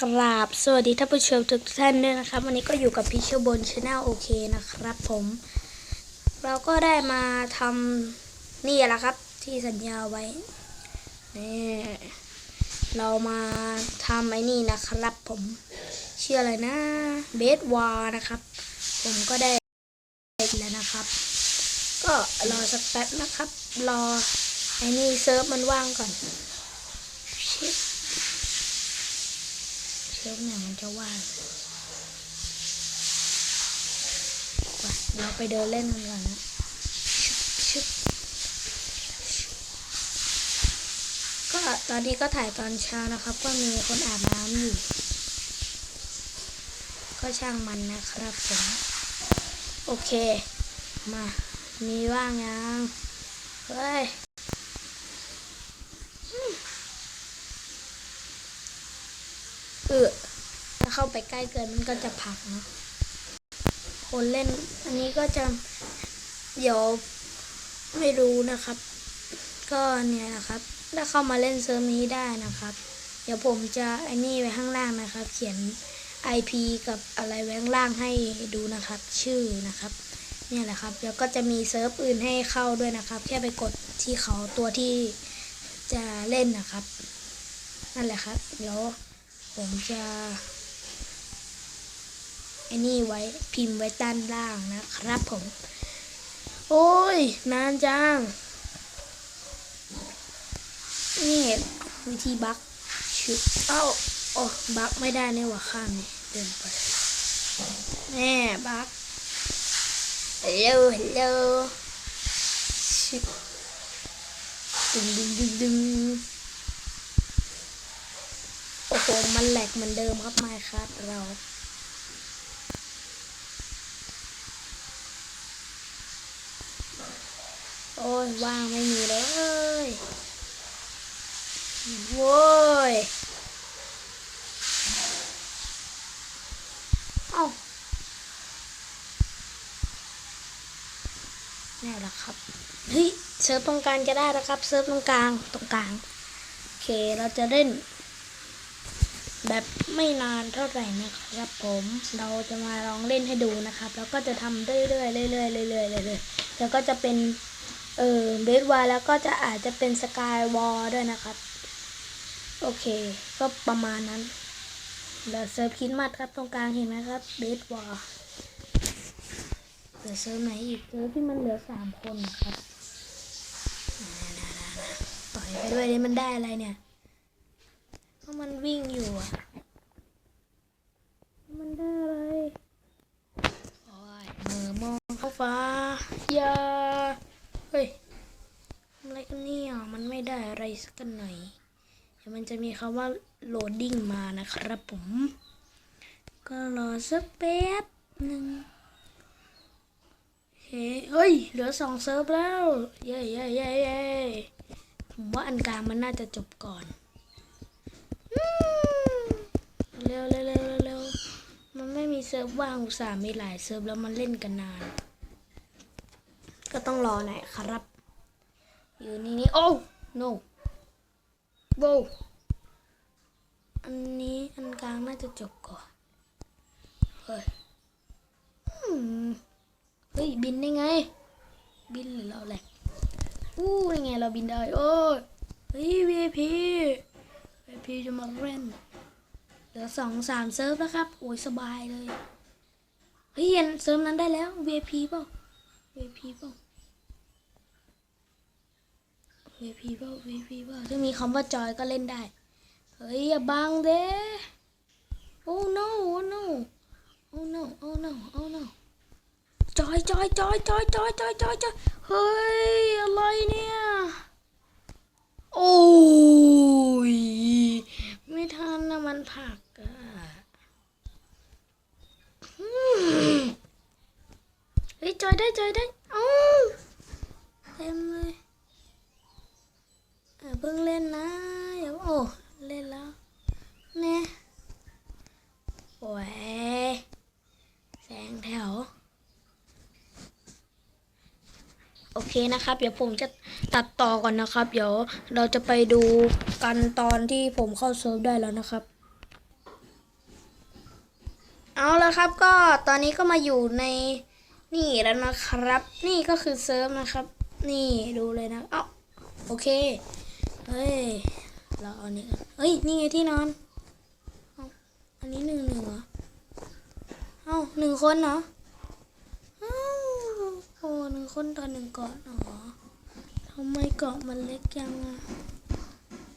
กราบสวัสดีท่านผู้ชมทุกท่านด้วยนะครับ วันนี้ก็อยู่กับพี่เชอร์บนชาแนลโอเคนะครับ ผม เราก็ได้มาทำนี่แหละครับ ที่สัญญาไว้นี่เรามาทำไอ้นี่นะครับ ผมเชื่ออะไรนะเบสวานะครับ ผมก็ได้แล้วนะครับ ก็รอสักแป๊บนะครับ รอไอ้นี่เซิร์ฟมันว่างก่อนชิ ปเชฟเนี่ยมันจะว่างเราไปเดินเล่นกันก่อนนะชึบก็ตอนนี้ก็ถ่ายตอนเช้านะครับ ก็มีคนอาบน้ำอยู่ ก็ช่างมันนะครับผมโอเค มา มีว่างยัง เฮ้ย เออถ้าเข้าไปใกล้เกินมันก็จะผลักเนาะคนเล่นอันนี้ก็จะเดี๋ยวไม่รู้นะครับ ก็เนี่ยนะครับ ถ้าเข้ามาเล่นเซิร์ฟนี้ได้นะครับ เดี๋ยวผมจะไอ้นี่ไว้ข้างล่างนะครับ เขียน IP กับอะไรไว้ข้างล่างให้ดูนะครับ ชื่อนะครับเนี่ยแหละครับแล้วก็จะมีเซิร์ฟอื่นให้เข้าด้วยนะครับ แค่ไปกดที่เขาตัวที่จะเล่นนะครับ นั่นแหละครับเดี๋ยว ผมจะไอ้นี่ไว้พิมพ์ไว้ด้านล่างนะครับผม โอ้ย นานจัง นี่วิธีบักชุดเอ้าโอ้บักไม่ได้ในหว่าข้ามนี่เดินไปแน่บักฮัลโหลฮัลโหลชุดดึงดึงดึงดึง โอ้โหมันแหลกเหมือนเดิมครับไมครับเรา โอ้ยว่างไม่มีเลยโว้ยเอ้าแนี่แหละครับเฮ้ยเซิร์ฟตรงกลางจะได้แล้วครับ เซิร์ฟตรงกลางตรงกลาง โอเคเราจะเล่น แบบไม่นานเท่าไหร่นะครับ ผมเราจะมาลองเล่นให้ดูนะครับ แล้วก็จะทำเรื่อยๆเรื่อยๆเรื่อยๆเรื่อยๆแล้วก็จะเป็นเออเบสวาแล้วก็จะอาจจะเป็นสกายวอลด้วยนะครับ โอเค ก็ประมาณนั้นเดี๋ยวเซิร์ฟคิดมัดครับตรงกลางเห็นไหมครับเบสวอลเดี๋ยวเซิร์ฟไหนอีกเซิร์ฟที่มันเหลือสามคนครับต่อยไปด้วยนี่มันได้อะไรเนี่ยามันวิ่งอยู่อะ มันได้อะไรโอ้ยมือมองเข้าฟ้าอย่าเฮ้ยทำอะไรกันเนี่ย มันไม่ได้อะไรสักกันหน่อยเดี๋ยวมันจะมีคำว่า loading มานะครับผม ก็รอสักแป๊บหนึ่งเฮ้ยเฮ้ยเหลือสองเซิร์ฟแล้ว เย้เย้เย้เย้ผมว่าอันกลางมันน่าจะจบก่อน เร็วเร็วเร็วเร็วมันไม่มีเซิร์ฟว่างอุตส่าห์มีหลายเซิร์ฟแล้วมันเล่นกันนาน ก็ต้องรอหน่อยครับ อยู่นี่นี่โอ้ no โบอันนี้อันกลางน่าจะจบก่อน เฮ้ยเฮ้ย บินได้ไง บินหรือเราแหละอู้ยังไงเราบินได้ โอ้ยเฮ้ย VIP VIP จะมาเล่นเหลือสองสามเซิร์ฟแล้วครับ โอ้ยสบายเลยเฮ้ยเห็นเซิร์ฟนั้นได้แล้ว VIP เปล่า VIP เปล่า VIP เปล่า VIP เปล่าถ้ามีคำว่าจอยก็เล่นได้ เฮ้ยอย่าบังเด้โอ้ no โอ้ no โอ้ no โอ้ no โอ้ no จอยจอยจอยจอยจอยจอยจอยจอยเฮ้ยอะไรเนี่ย โอ้ย ไม่ทันนะมันผักอะเฮ้ยจอยได้จอยได้เอ้เต็มเลยเออเพิ่งเล่นนะอย่าโอ้เล่นแล้วเน่โอ้ยแสงแถว โอ เคนะครับ เดี๋ยวผมจะตัดต่อก่อนนะครับ เดี๋ยวเราจะไปดูกันตอนที่ผมเข้าเซิร์ฟได้แล้วนะครับ เอาละครับก็ตอนนี้ก็มาอยู่ในนี่แล้วนะครับ นี่ก็คือเซิร์ฟนะครับ นี่ดูเลยนะเอ้าโอเคเฮ้ยเราเอานี่เฮ้ยนี่ไงที่นอนอันนี้หนึ่งหนึ่งเหรอเอ้าหนึ่งคนเหรอเอ้าโอ้หนึ่ง คนตอนหนึ่งเกาะอ๋อทำไมเกาะมันเล็กยังอะ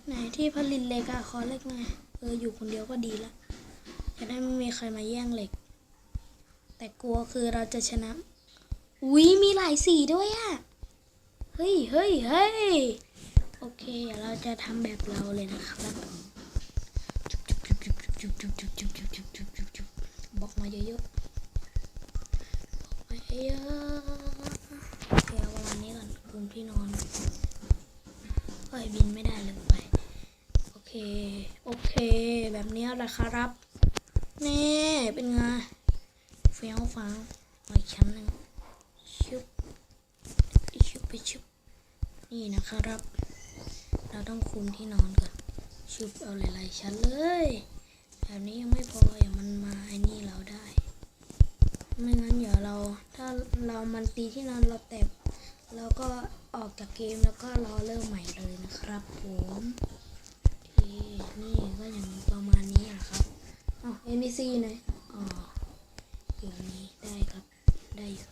ไหนที่ผลินเหล็กอะขอเล็กไงเอออยู่คนเดียวก็ดีละจะได้ไม่มีใครมาแย่งเหล็ก แต่กลัวคือเราจะชนะอุ้ยมีหลายสีด้วยอะเฮ้ยเฮ้ยเฮ้ยโอเคเเราจะทำแบบเราเลยนะครับบอกมาเยอะๆบอกมาเยอะ มาณนี้ก่อนคุมที่นอนเฮ้ยบินไม่ได้เลยไปโอเค โอเค แบบนี้แหละครับนี่เป็นไงเฟี้ยวฟ้าวอีกชั้นหนึ่งชุบไปชุบไปชุบนี่นะครับ เราต้องคุมที่นอนก่อนชุบเอาหลายๆชั้นเลยแบบนี้ยังไม่พออย่ามันมาไอ้นี่เราได้ ไม่งั้นเดี๋ยวเรา ถ้าเรามันตีที่นอนเราแตบ แล้วก็ออกจากเกมแล้วก็รอเริ่มใหม่เลยนะครับผมโอเคนี่ก็อย่างประมาณนี้อะครับอ๋อ NPC ไหนอ๋ออยู่นี้ได้ครับ ได้อยู่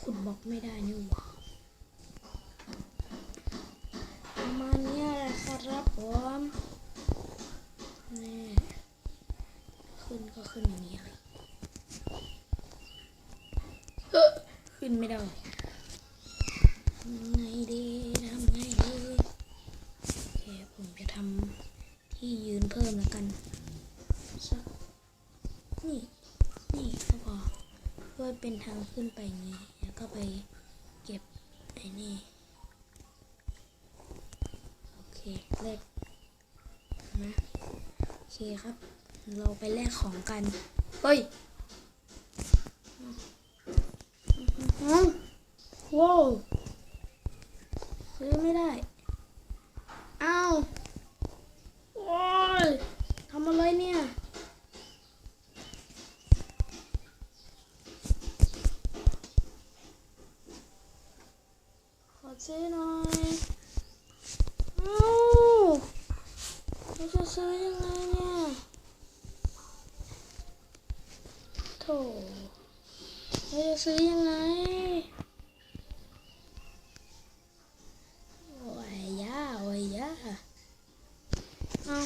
ขุดบล็อกไม่ได้นี่หว่าประมาณนี้แหละครับผมนี่ขึ้นก็ขึ้นอย่างนี้เลยเอ้อ ขึ้นไม่ได้ทำไงดีทำไงดีโอเคผมจะทำที่ยืนเพิ่มแล้วกันสักนี่นี่ก็พอเพื่อเป็นทางขึ้นไปอย่างนี้แล้วก็ไปเก็บไอ้นี่โอเคแลกนะโอเคครับ เราไปแลกของกัน เฮ้ยอืม ว้าวซื้อไม่ได้ อ้าวโอ้ยทำอะไรเนี่ยขอซื้อหน่อยอ้าเราจะซื้อยังไงเนี่ยโถเราจะซื้อยังไง เอา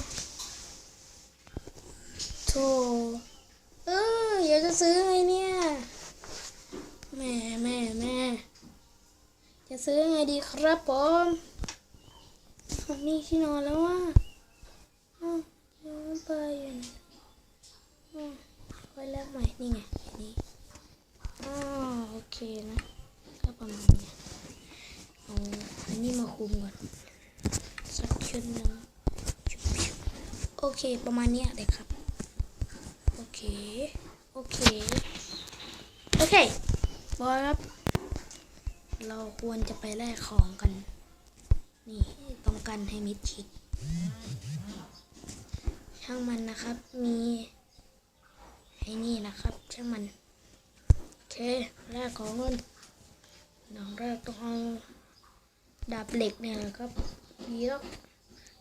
โถเอออยากจะซื้อไงเนี่ยแม่แม่แม่จะซื้อไงดีครับผมนี่ที่นอนแล้วว่ะเอ้าเดี๋ยวมันไปอยู่นอ้าวไว้แล้วใหม่นี่ไงอันนี้อ๋อโอเคนะก็ประมาณนี้เอาอันนี้มาคุมก่อน สักชุดหนึ่งโอเค ประมาณนี้เลยครับ โอเค โอเค โอเคบอยครับ เราควรจะไปแลกของกัน นี่ต้องกันให้มิดชิด ช่างมันนะครับ มีไอ้นี่นะครับ ช่างมันโอเคแลกของเงินดังแรกต้องเอาดาบเหล็กเนี่ยครับมีแล้ว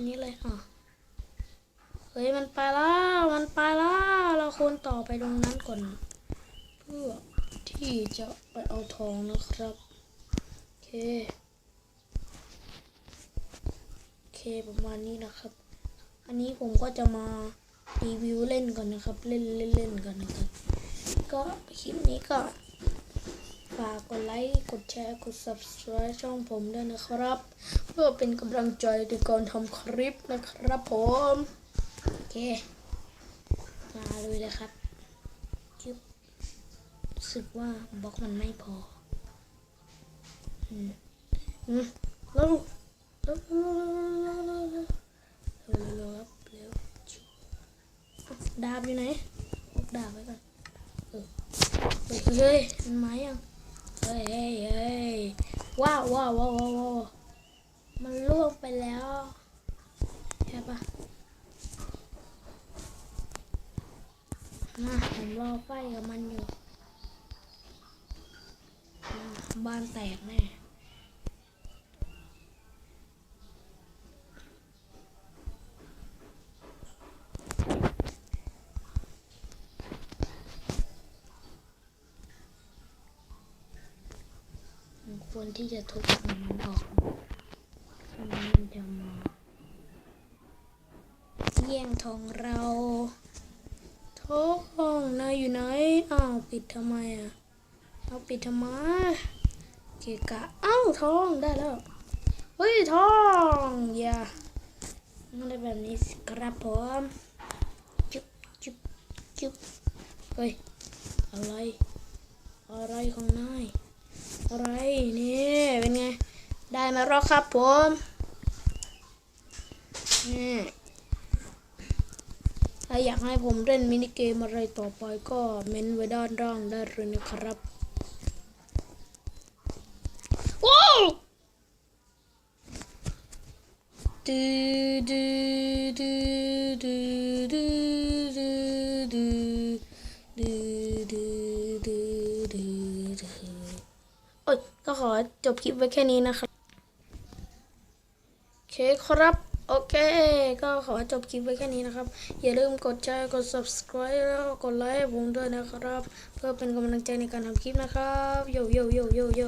นนี้เลยอะเฮ้ยมันไปแล้วมันไปแล้วเราควรต่อไปตรงนั้นก่อน เพื่อที่จะไปเอาทองนะครับโอเคโอเคประมาณนี้นะครับ อันนี้ผมก็จะมารีวิวเล่นก่อนนะครับ เล่นเล่นเล่นกันนะครับ ก็คลิปนี้ก็ฝากกดไลค์ กดแชร์ กด subscribe ช่องผมด้วยนะครับ พื่อเป็นกำลังใจในการทำคลิปนะครับผมโอเคมาเลยเลยครับจึ๊บรู้สึกว่าบล็อกมันไม่พออืมอืมแล้วแล้วแล้วแล้วแล้วแล้วแล้วครับเร็วชิวดาบอยู่ไหนกดาบไว้ก่อนเออเฮ้ยเฮ้ยมันมายังเฮ้ยเฮ้ยเฮ้ยว้าวว้าวว้าวว้าวว้าว มันล่วงไปแล้วใช่ปะมาผมรอไฟกับมันอยู่ บ้านแตกแน่ควรที่จะทุบมันออกไม่งั้นมันจะมา แย่งทองเราทองนายอยู่ไหน อ้าว ปิดทำไมอะ เอาปิดทำไมเกะกะอ้าวทองได้แล้ว เฮ้ยทองอย่าไม่ได้แบบนี้ครับผมจุ๊บจุ๊บจุ๊บเฮ้ย อะไร อะไรของนาย อะไรนี่ เป็นไง ได้มาแล้วครับผมนี่ ถ้าอยากให้ผมเล่นมินิเกมอะไรต่อไปก็เม้นไว้ด้านล่างได้เลยนะครับว้าวดูดูดูดูดูดูดูดูดูดูดูดูโอ้ยก็ขอจบคลิปไว้แค่นี้นะครับโอเคครับโอ เค ก็ขอจบคลิปไว้แค่นี้นะครับ อย่าลืมกดแชร์ กด subscribe แล้วกดไลค์ให้ผมด้วยนะครับ เพื่อเป็นกำลังใจในการทำคลิปนะครับ โยโยโยโยโย